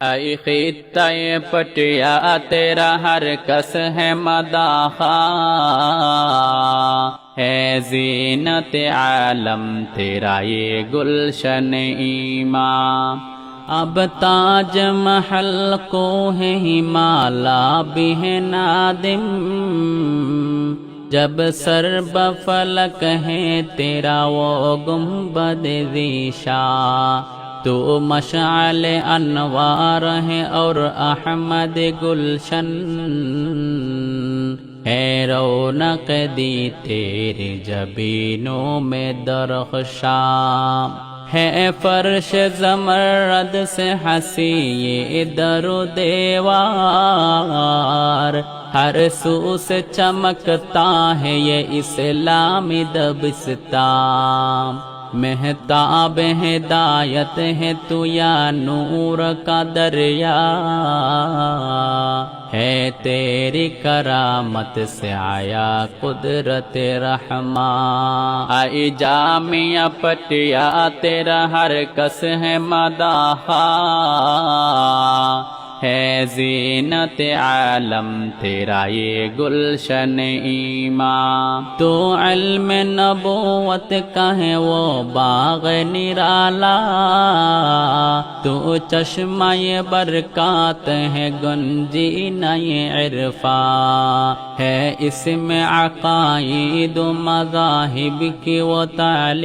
اے خطہ پٹیا تیرا ہر کس ہے مداخا ہے زینت عالم تیرا یہ گلشن ایمان اب تاج محل کو ہے ہمالا بھی ہے نادم جب سر بفلک ہے تیرا وہ گنبد ذیشا تو مشعل انوار ہے اور احمد گلشن۔ ہے رونق دی تیری جبینوں میں درخشاں۔ ہے فرش زمرد سے ہنسی یہ در و دیوار۔ ہر سو سے چمکتا ہے یہ اسلامی دبستان مہتاب ہدایت ہے تو یا نور کا دریا ہے تیری کرامت سے آیا قدرت رحمان آئی جامعہ پٹیا تیرا ہر کس ہے مداحا۔ ہے زینت عالم، تیرا یہ گلشن ایمان۔ تو علم نبوت کا ہے وہ باغ نرالا۔ تو چشمہ برکات ہے گنجی نئے عرفا ہے اس میں عقائد و مذاہب کی وہ تعلیم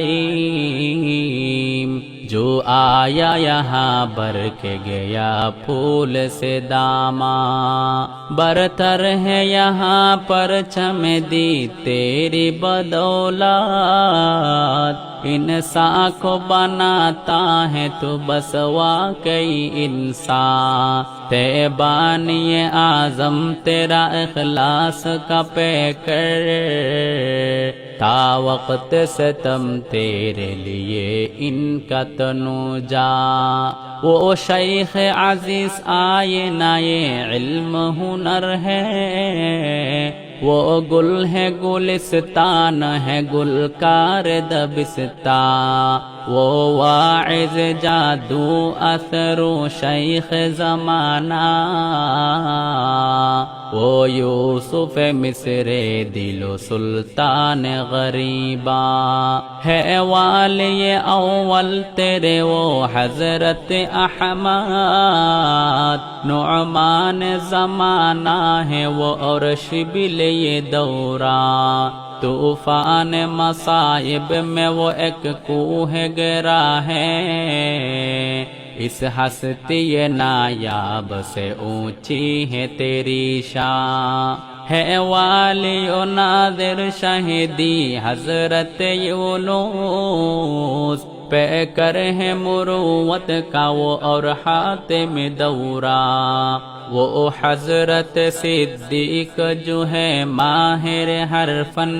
جو آیا یہاں بر کے گیا پھول سے داما برتر ہے یہاں پر چم دی تیری بدولات انسان کو بناتا ہے تو بس واقعی انسان۔ تیبانی اعظم، تیرا اخلاص کا پے کر تا وقت ستم تیرے لیے ان کا تنو جا وہ شیخ عزیز آئے نئے علم ہنر ہے۔ وہ گل ہے گلستان ہے گلکار دبستا وہ واعظ جادو اثر و شیخ زمانہ وہ یوسف مصر دل و سلطان غریبا ہے والی اول تیرے وہ حضرت احمد نعمان زمانہ ہے وہ اور شبل یہ دورہ طوفان مصائب میں وہ ایک کوہ گرا ہے اس ہستی نایاب سے اونچی ہے تیری شان۔ ہے والی و نادر شہدی حضرت یونس۔ پہ کر ہے مروت کا وہ اور حاتم دورہ۔ وہ حضرت صدیق جو ہے ماہر ہر فن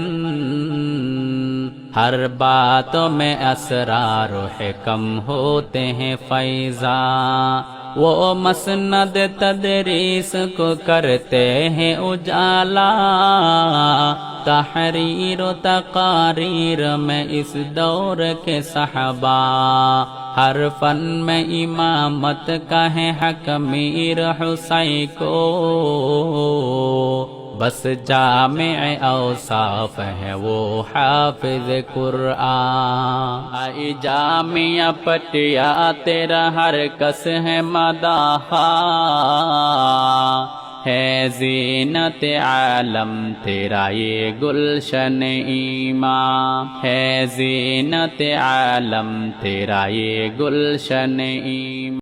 ہر بات میں اسرار و حکم ہوتے ہیں فیضا وہ مسند تدریس کو کرتے ہیں اجالا۔ تحریر و تقاریر میں اس دور کے صحابہ۔ ہر فن میں امامت کا ہے حق میر حسین کو۔ بس جامع اوصاف ہے وہ حافظ قرآن۔ آئی جامع پٹیا تیرا ہر کس ہے مداحا۔ ہے زینت عالم تیرا یہ گلشن ایمان۔ ہے زینت عالم تیرا یہ گلشن ایمان۔